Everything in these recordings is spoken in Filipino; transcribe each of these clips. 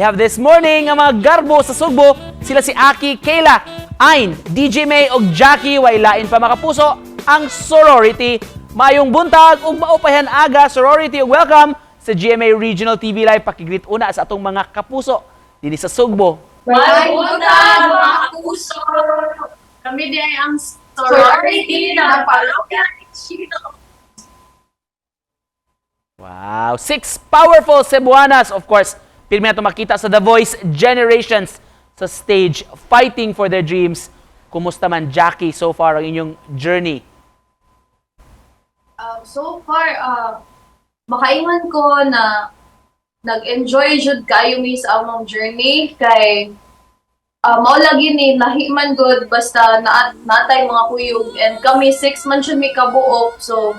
We have this morning ang mga garbo sa Sugbo. Sila si Aki, Kayla, Ain, DJ May ug Jackie wailain pa makapuso ang sorority. Mayong buntag ug maupayan aga sorority ug welcome sa GMA Regional TV Live pakigreet una sa atong mga kapuso dinhi sa Sugbo. Malibutan, mga kapuso! Kami di ay ang sorority ng parokya ni Chino. Wow! Six powerful Cebuanas, of course. Pirmi na makita sa The Voice Generations sa stage, fighting for their dreams. Kumusta man, Jackie, so far ang inyong journey? Um, so far, uh, makaingan ko na nag-enjoy jud kayo mi sa among journey kay uh, mao lagi ni lahi man good basta na natay mga kuyog and kami six man jud mi kabuok so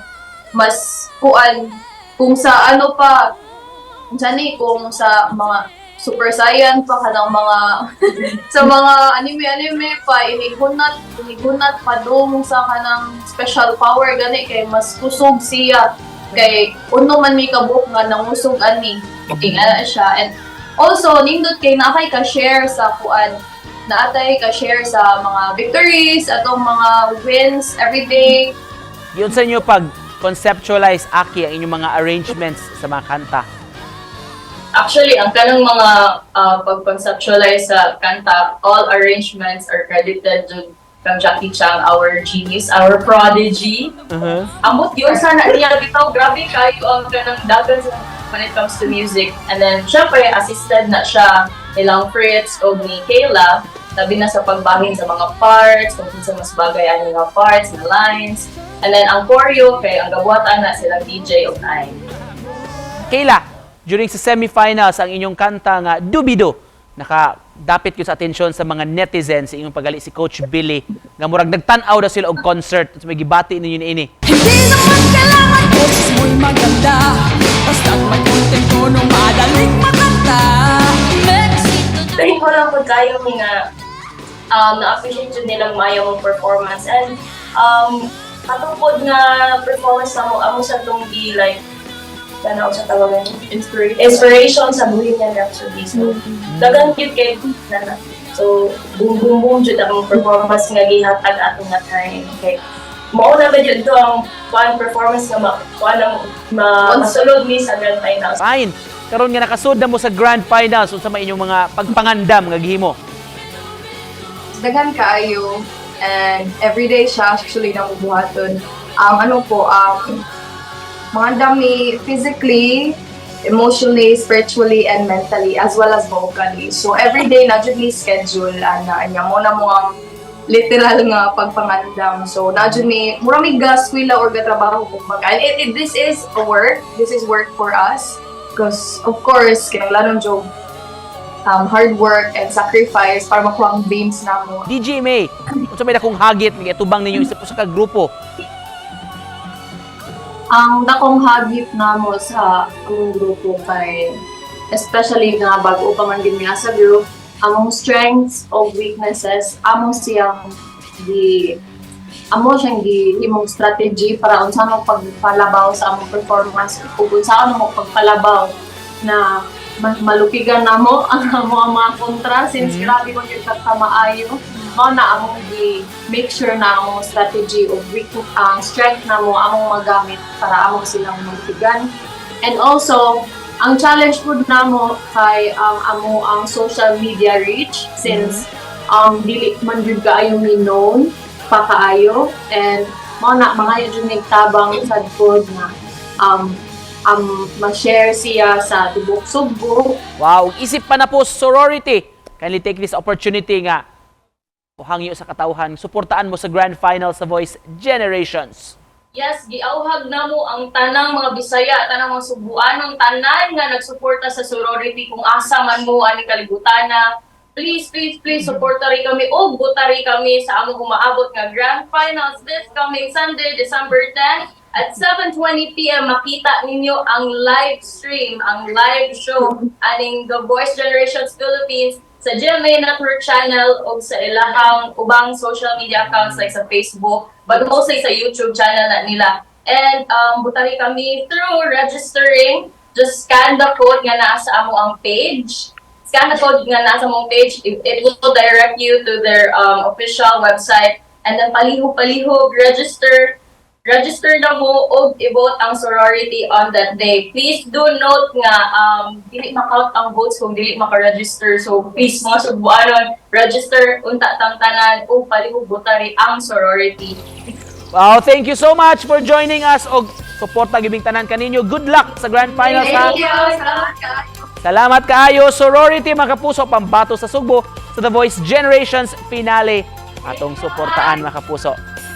mas kuan kung sa ano pa kung sa ni kung sa mga super saiyan pa kanang mga sa mga anime anime pa inigunat inigunat pa dong sa kanang special power gani kay mas kusog siya. Kay uno man may kabuk nga nangusog ani. Okay ana siya. And also nindot kay naakay ka share sa kuan. Naatay ka share sa mga victories atong mga wins everyday Yun sa inyo pag conceptualize Aki ang inyong mga arrangements sa mga kanta. Actually, ang kanang mga uh, pag-conceptualize sa kanta, all arrangements are credited to kang Jackie Chang, our genius, our prodigy. Uh-huh. Amot yun sana niya bitaw, grabe kayo ang kanang dagan sa when it comes to music. And then, syempre, assisted na siya nilang Fritz o ni Kayla, sabi na sa pagbahin sa mga parts, kung sa mas bagay ang mga parts, na lines. And then, ang choreo, kay ang gabuatan na silang DJ o Nine. Kayla, during sa semifinals, ang inyong kanta nga Dubido, nakadapit ko sa atensyon sa mga netizens sa inyong pagali si Coach Billy. Nga murag nagtan-aw daw sila og concert sa may gibati ninyo ni ini. Hindi naman kailangan boses mo'y maganda. Basta't may konting tono madaling makanta. Dahil ko lang po kayo nga um, na-appreciate yun nilang maya mong performance. And um, katupod nga performance na mo, amo sa itong gi like tanaw sa tawagan inspiration inspiration sa Bohemian Rhapsody. So, dagang cute kay na So, boom boom boom jud ang performance nga gihatag atong nga time. Okay. Mao na ba jud to ang one performance nga ma kuan ang ma masulod mi sa grand finals. Fine. Karon nga nakasud na mo sa grand finals unsa may inyong mga pagpangandam nga gihimo. daghan kaayo and everyday siya actually namubuhaton. Um, ano po, um, mga dami physically, emotionally, spiritually, and mentally, as well as vocally. So everyday na jud ni schedule, ana, anya mo na mo ang literal nga pagpangandam. So na jud ni, mura mi gaskwila or gatrabaho kung mag and it, it, this is a work, this is work for us. Because of course, kinanglanon job um, hard work and sacrifice para makuha ang dreams na mo. DJ May, unsa may dakong hagit nga tubang ninyo isa sa ka grupo. Ang dakong hagip na mo sa among grupo kay especially nga bago pa man gid nga sa group among strengths o weaknesses among siyang di amo siyang gihimong strategy para unsa mo pagpalabaw sa among performance ug unsa mo pagpalabaw na malupigan na mo ang mga kontra since Mhm. grabe ko yung maayo mo na among gi make sure na among strategy o weak ang strength na mo among magamit para among silang malupigan and also ang challenge po na mo kay ang amo ang social media reach since um dili man jud kaayo mi known pa kaayo and mo na mga yun nagtabang sa pod na um um ma-share siya sa tibok Sugbo. Wow, isip pa na po sorority. Kindly take this opportunity nga uhangyo sa katawhan, suportaan mo sa grand final sa Voice Generations. Yes, giauhag na mo ang tanang mga Bisaya, tanang mga Subuanong tanan nga nagsuporta sa sorority kung asa man mo ani kalibutan na. Please, please, please, suporta rin kami o buta rin kami sa among umaabot nga grand finals this coming Sunday, December 10 at 7.20pm. Makita ninyo ang live stream, ang live show aning The Voice Generations Philippines sa GMA Network Channel o sa ilahang ubang social media accounts like sa Facebook, but mostly sa YouTube channel na nila. And um, butari kami through registering. Just scan the code nga naa sa amo ang page scan the code nga nasa mong page. It, it will direct you to their um, official website. And then palihog-palihog, register. Register na mo o i-vote ang sorority on that day. Please do note nga, um, dili makount ang votes kung dili maka-register. So please mga subuanon, register, unta tang tanan, o palihog botari ang sorority. Wow, thank you so much for joining us og suporta gibing tanan kaninyo. Good luck sa grand finals ha. Thank you. Salamat ka. Salamat kaayo sorority mga kapuso pambato sa Sugbo sa The Voice Generations finale atong suportaan mga kapuso.